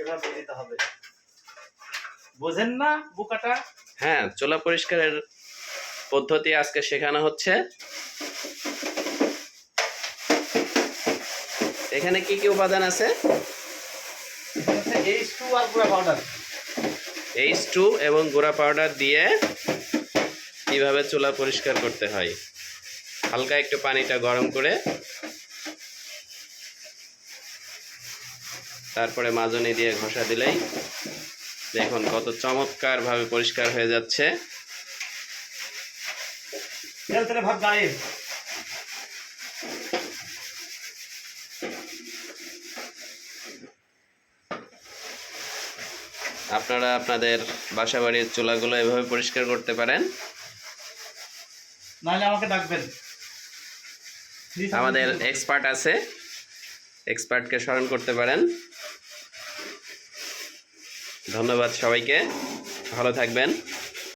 এভাবে দিতে হবে। বোঝেন না বোকাটা? হ্যাঁ চুলা পরিষ্কারের পদ্ধতি আজকে শেখানো হচ্ছে। এখানে কি কি উপাদান আছে? এইচ টু আর গুঁড়া পাউডার এইচ টু এবং গুঁড়া পাউডার দিয়ে কীভাবে চুলা পরিষ্কার করতে হয়? হালকা একটু পানিটা গরম করে তারপরে মাজনি দিয়ে ঘষা দিলেই দেখুন কত চমৎকার ভাবে পরিষ্কার হয়ে যাচ্ছে। আপনারা আপনাদের বাসা বাড়ির চুলাগুলো এভাবে পরিষ্কার করতে পারেন। নাহলে আমাকে ডাকবেন। আমাদের এক্সপার্ট আছে। এক্সপার্টকে স্মরণ করতে পারেন। ধন্যবাদ সবাইকে। ভালো থাকবেন।